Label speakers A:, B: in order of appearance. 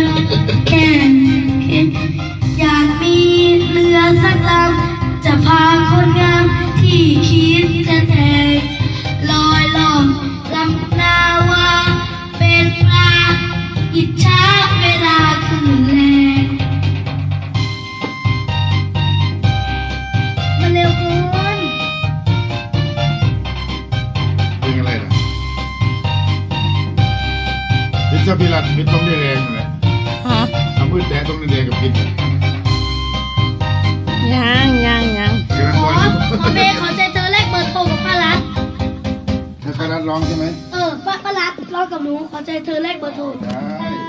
A: นแข่งอยากมีเรือสักลำจะพาคนงามที่คิดจะแทงลอยล่องลำนาวาเป็นปลาอิจฉาเวลาคืนแรงมันเร็วเกิน
B: เพลงอะไรนะพิซซ่าพิรัตพิซตรงนี้แดงะทำมือแตะตรงนี้แดงกับพิซ
C: ยังยังยัง
B: กำลัง
A: ขอ
B: ร้อง
A: ขอเมย์ขอใจเธอแรกเบอร์โทรกับป้ารัต
B: ถ้าคารัดร้องใช่ไหม
A: เออป้าป้ารัตรอกับหนูขอใจเธอแรกเบอร์โทร
B: ได้